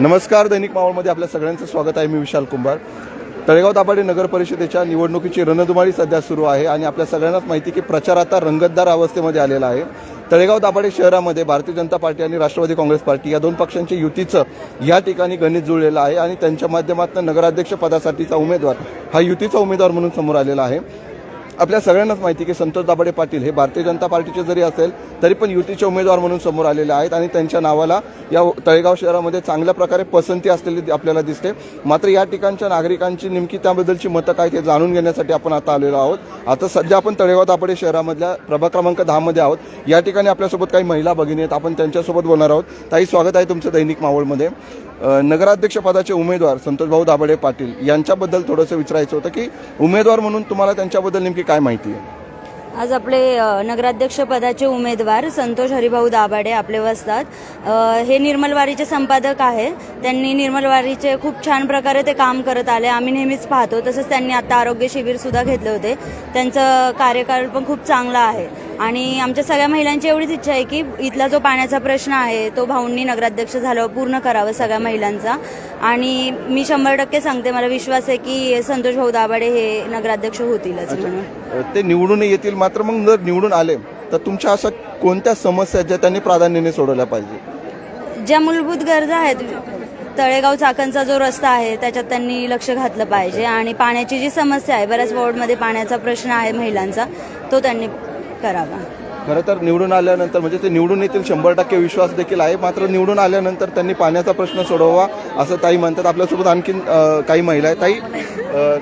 नमस्कार दैनिक मावळमध्ये आपल्या सगळ्यांचं स्वागत आहे. मी विशाल कुंभार. तळेगाव दाभाडे नगर परिषदेच्या निवडणुकीची रणधुमाळी सध्या सुरू आहे आणि आपल्या सगळ्यांनाच माहिती की प्रचार आता रंगतदार अवस्थेमध्ये आलेला आहे. तळेगाव दाभाडे शहरामध्ये भारतीय जनता पार्टी आणि राष्ट्रवादी काँग्रेस पार्टी या दोन पक्षांच्या युतीचं या ठिकाणी गणित जुळलेलं आहे आणि त्यांच्या माध्यमातून नगराध्यक्ष पदासाठीचा उमेदवार हा युतीचा उमेदवार म्हणून समोर आलेला आहे. आपल्या सगळ्यांनाच माहिती की संतोष दाभाडे पाटील हे भारतीय जनता पार्टीचे जरी असेल तरी पण युतीचे उमेदवार म्हणून समोर आलेले आहेत आणि त्यांच्या नावाला या तळेगाव शहरामध्ये चांगल्या प्रकारे पसंती असलेली आपल्याला दिसते. मात्र या ठिकाणच्या नागरिकांची नेमकी त्याबद्दलची मतं काय ते जाणून घेण्यासाठी आपण आता आलेलो आहोत. आता सध्या आपण तळेगाव दाभाडे शहरामधल्या प्रभाग क्रमांक दहामध्ये आहोत. या ठिकाणी आपल्यासोबत काही महिला भगिनी आहेत. आपण त्यांच्यासोबत बोलणार आहोत. ताई स्वागत आहे तुमचं दैनिक मावळमध्ये नगराध्यक्षपदाचे उमेदवार संतोषभाऊ दाभाडे पाटील यांच्याबद्दल थोडंसं विचारायचं होतं की उमेदवार म्हणून तुम्हाला त्यांच्याबद्दल नेमकी काय माहिती आहे? आज आपले नगराध्यक्षपदाचे उमेदवार संतोष हरिभाऊ दाभाडे आपले वसतात. हे निर्मलवारीचे संपादक आहे. त्यांनी निर्मलवारीचे खूप छान प्रकारे ते काम करत आले. आम्ही नेहमीच पाहतो. तसंच त्यांनी आता आरोग्य शिबिर सुद्धा घेतले होते. त्यांचं कार्यकाळ पण खूप चांगला आहे. आणि आमच्या सगळ्या महिलांची एवढीच इच्छा आहे की इथला जो पाण्याचा प्रश्न आहे तो भाऊंनी नगराध्यक्ष झाल्यावर पूर्ण करावा सगळ्या महिलांचा. आणि मी शंभर टक्के सांगते मला विश्वास आहे की संतोष भाऊ दाभाडे हे नगराध्यक्ष होतीलच म्हणून. ते निवडून येतील मात्र मग जर निवडून आले तर तुमच्या अशा कोणत्या समस्या ज्या त्यांनी प्राधान्याने सोडवल्या पाहिजे? ज्या मूलभूत गरजा आहेत तळेगाव चाकणचा जो रस्ता आहे त्याच्यात त्यांनी लक्ष घातलं पाहिजे. आणि पाण्याची जी समस्या आहे बऱ्याच वॉर्डमध्ये पाण्याचा प्रश्न आहे महिलांचा तो त्यांनी करावा. खरं तर निवडून आल्यानंतर म्हणजे ते निवडून येतील शंभर टक्के विश्वास देखील आहे मात्र निवडून आल्यानंतर त्यांनी पाण्याचा प्रश्न सोडवावा असं ताई म्हणतात. आपल्यासोबत आणखीन अ, काही महिला आहेत. ताई अ,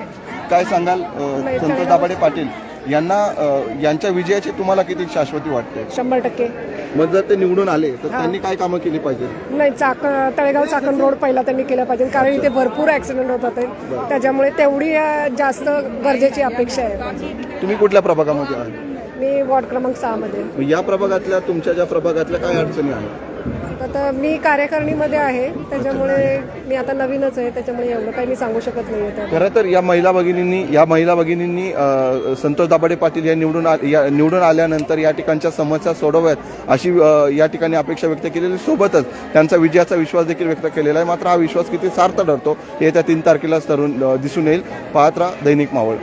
काय सांगाल? अ, संतोष दाभाडे पाटील यांना अ, यांच्या विजयाची तुम्हाला किती शाश्वती वाटते? शंभर टक्के. मग जर ते निवडून आले तर त्यांनी काय कामं केली पाहिजे? नाही चाक तळेगाव चाकण रोड पहिला त्यांनी केला पाहिजे कारण इथे भरपूर ऍक्सिडेंट होतात. त्याच्यामुळे तेवढी अ, जास्त गरजेची अपेक्षा आहे. तुम्ही कुठल्या प्रभागामध्ये आहात? मी वॉर्ड क्रमांक सहा मध्ये. या प्रभागातल्या तुमच्या ज्या प्रभागातल्या काय अडचणी आहेत? आता मी कार्यकारिणीमध्ये आहे त्याच्यामुळे मी आता नवीनच आहे त्याच्यामुळे एवढं काही मी सांगू शकत नाही आहे खरं तर या महिला भगिनींनी या महिला भगिनींनी अ, संतोष दाभाडे पाटील या निवडून आ- या निवडून आल्यानंतर या ठिकाणच्या समस्या सोडवाव्यात अशी अ, या ठिकाणी अपेक्षा व्यक्त केलेली सोबतच त्यांचा विजयाचा विश्वास देखील व्यक्त केलेला आहे. मात्र हा विश्वास किती सार्थ ठरतो हे येत्या तीन तारखेलाच तरुण अ, दिसून येईल. पाहत राहा दैनिक मावळ.